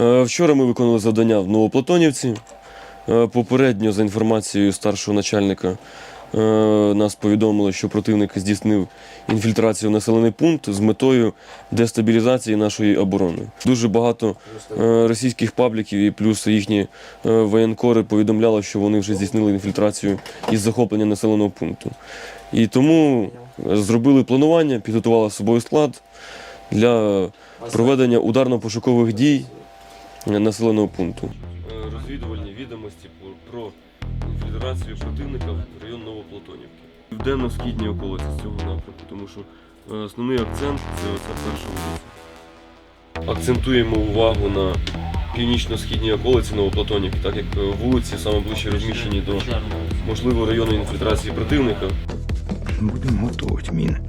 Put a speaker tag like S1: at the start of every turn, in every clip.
S1: Е, Вчора ми виконали завдання в Новоплатонівці. Е, Попередньо, за інформацією старшого начальника, е, нас повідомили, що противник здійснив інфільтрацію в населений пункт з метою дестабілізації нашої оборони. Дуже багато російських пабліків і плюс їхні воєнкори повідомляли, що вони вже здійснили інфільтрацію із захоплення населеного пункту. І тому зробили планування, підготували собою склад для проведення ударно-пошукових дій населеного пункту. Розвідувальні відомості про інфільтрацію противника в район Новоплатонівки. Південно-східній околиці з цього напрямку, тому що е, основний акцент це оця перша вулиця. Акцентуємо увагу на північно-східній околиці Новоплатонівки, так як е, вулиці саме ближче розміщені до можливого району інфільтрації противника.
S2: Будемо готувати міни.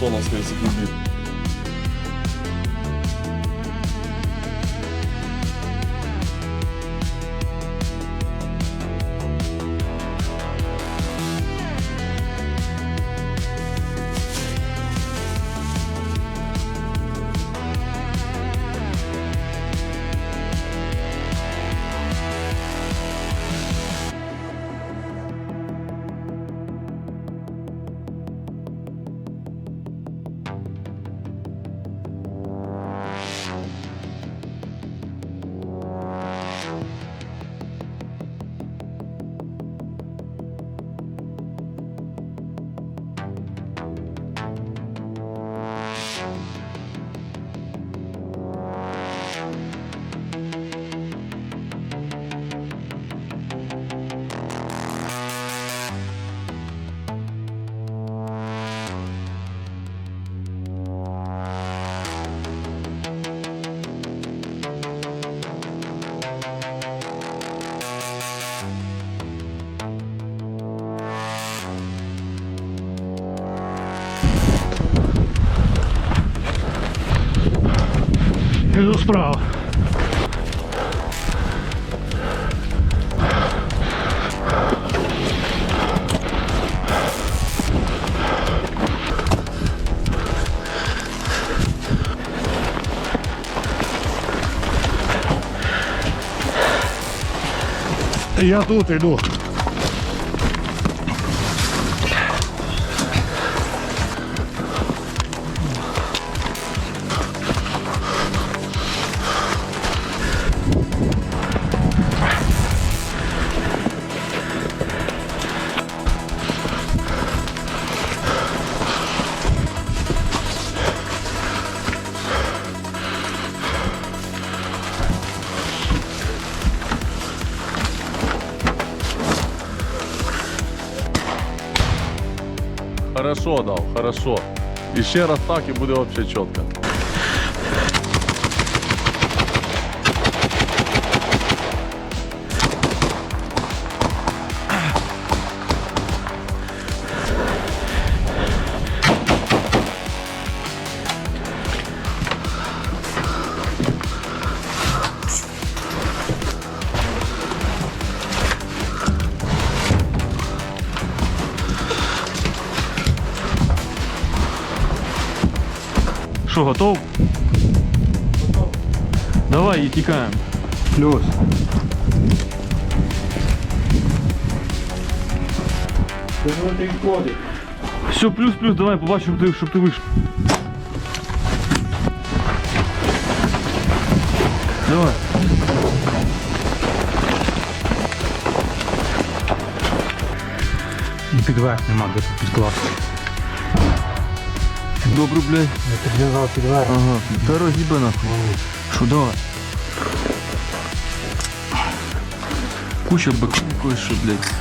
S1: будуть Новоплатоновські закупівлі.
S3: Іду справа. Я тут иду.
S4: Хорошо дав, хорошо. І ще раз так і буде взагалі чітко.
S3: Що, готов? Давай і тікаємо.
S2: Плюс.
S3: Все, плюс, плюс, давай, побачу, щоб ти, щоб ти вийшов. Давай.
S2: І під верх нема, де тут підкласти.
S3: Добре, блядь.
S2: Я підв'язав під.
S3: Ага. Та роз'їби нахуй. Що, давай. Куча баків ще, блядь.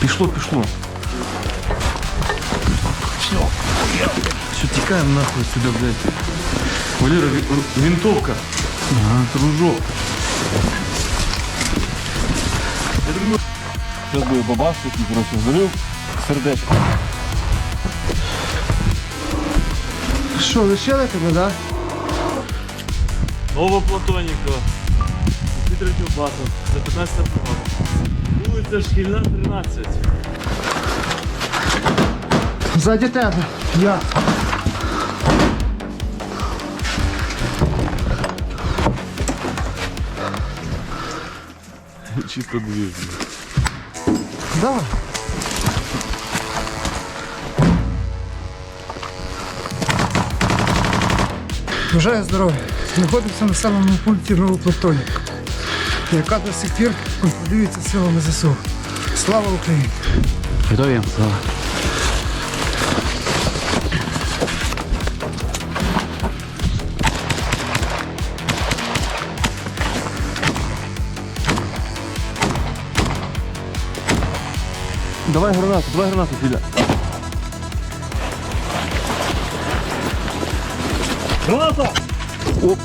S3: Пішло, пішло. Все. Все, тікаємо нахуй сюди, блядь. Валера, ві- винтовка. Ага, дружок.
S1: Зараз буде бабас, який, коротше, зрив сердечко.
S5: Що, лишили тебе, да?
S3: Нова Платоніка. Під третю базу. Це 15 бригада. Вулиця Шкільна, 13.
S5: Ззаді тебе. Я.
S1: Чисто дві.
S5: Давай. Бажаю здоров'я. Знаходимося в населеному пункті Новоплатонік, яка до сих пір контролюється силами ЗСУ. Слава Україні!
S2: Готові?
S3: Давай гранату, давай гранату, Філя. Граната! Оп.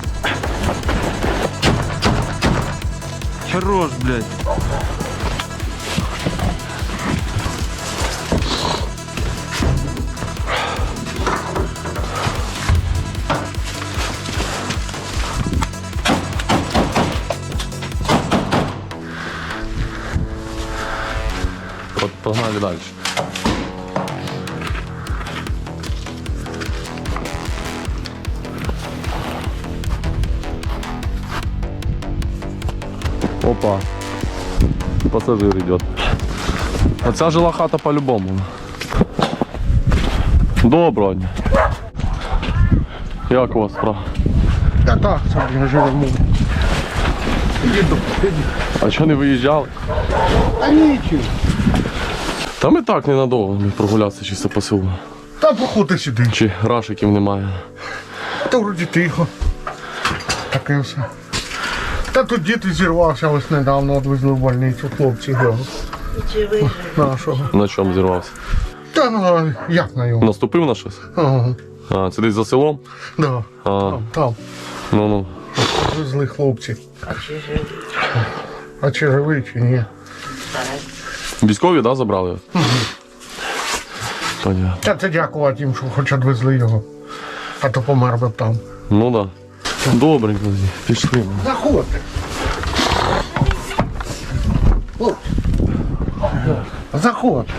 S3: Хорош, блядь.
S4: От погнали далі. Опа. Пассажир идет. Оця жила хата по-любому. Доброго дня. Як у вас справа?
S5: Та так, сам собі живемо.
S4: А чого не виїжджали?
S5: А нічого.
S4: Та ми так ненадовго, ми прогулятися чисто по селу.
S5: Та походи сюди.
S4: Чи рашиків немає.
S5: Та вроді тихо. Таке все. Та тут діти зірвався ось недавно, відвезли в больницю хлопці його. Нашого.
S4: На чому зірвався?
S5: Та ну, як на його?
S4: Наступив на щось?
S5: Ага,
S4: А, це десь за селом?
S5: да.
S4: А,
S5: Там, там.
S4: ну ну.
S5: Везли хлопці. А чи живий, чи ні?
S4: Військові, да, забрали? Понятно.
S5: Та це дякувати їм, що хоч відвезли його. А то помер би там.
S4: Ну да. Добренько, пішли.
S5: Заходьте. Заходьте.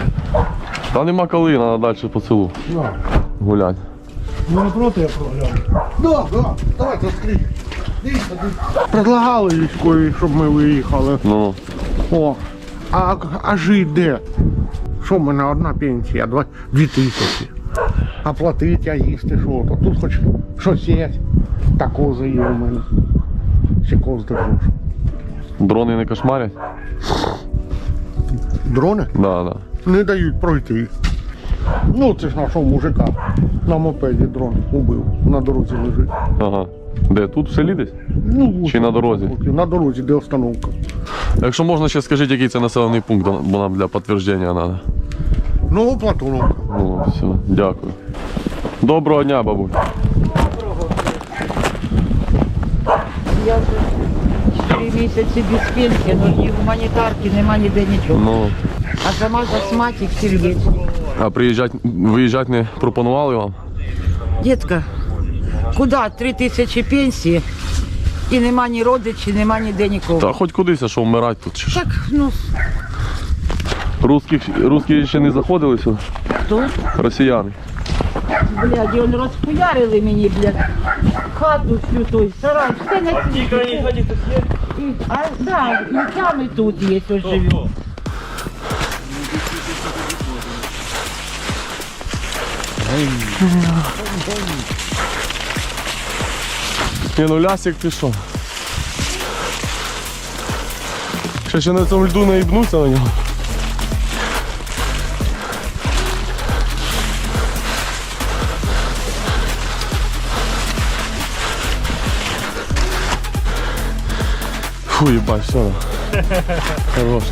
S4: Та нема коли, треба далі по селу гуляти.
S5: Ну не проти я прогуляю. Да, да, давайте відкрий. Предлагали військові, щоб ми виїхали.
S4: Ну,
S5: О, а, а жити де? Що в мене одна пенсія, два, дві тисячі. А платити, а їсти що то. Тут хоч щось є. Та кози є у мене. Ще коз держу.
S4: дрони не кошмарять?
S5: Дрони
S4: Да, да.
S5: не дають пройти. Ну, це ж нашого мужика. На мопеді дрон убив. На дорозі лежить.
S4: Ага. Де? Тут в селі десь?
S5: Ну,
S4: Чи на дорозі?
S5: На дорозі, де остановка.
S4: Якщо можна ще скажіть, який це населений пункт, бо нам для підтвердження треба.
S5: Ну, Платоновка.
S4: Ну, все, дякую. Доброго дня, бабуль.
S6: Я вже 4 місяці без пенсії, ну ні гуманітарки, нема ніде нічого.
S4: Ну,
S6: А сама астматик Сергій.
S4: а приїжджати, виїжджати не пропонували вам?
S6: Дітка, куди 3 тисячі пенсії і нема ні родичів, нема ніде нікого.
S4: Та хоч кудись, а що вмирати тут чи що?
S6: Так, ну,
S4: Русських, русські ще не заходили сюди?
S6: хто?
S4: Росіяни.
S6: Блядь, вони розхуярили мені, блядь, хату всю той, сарай, все на світі. І- А, да, і там і тут є, ось живу.
S4: Ні, ну лясик що? Ще ще на цьому льду наїбнуться на нього. Фу, ебать, все. Хорош.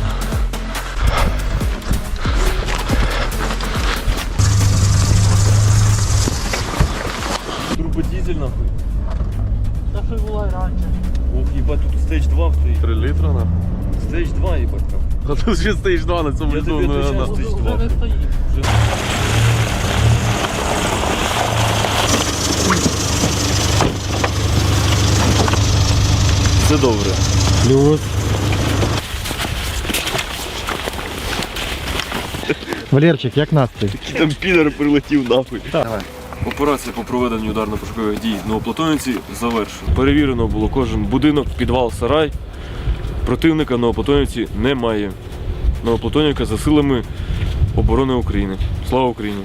S1: Турбодизель нахуй.
S6: Та що було раніше.
S1: Ох, їбать, тут стейдж 2 стоїть.
S4: Три літра на.
S1: Стейдж 2, їбать. там.
S4: А тут ще стоїш два на цьому
S1: Я
S4: льду.
S1: тобі отвечаю, стейдж 2.
S6: Вже не стоїть.
S1: Все добре.
S2: Плюс. Валерчик, як настрій?
S1: Там підер прилетів нахуй. Операція по проведенню ударно-пошукових дій в Новоплатонівці завершена. Перевірено було кожен будинок, підвал, сарай. Противника на Новоплатонівці немає. Новоплатонівка за силами оборони України. Слава Україні!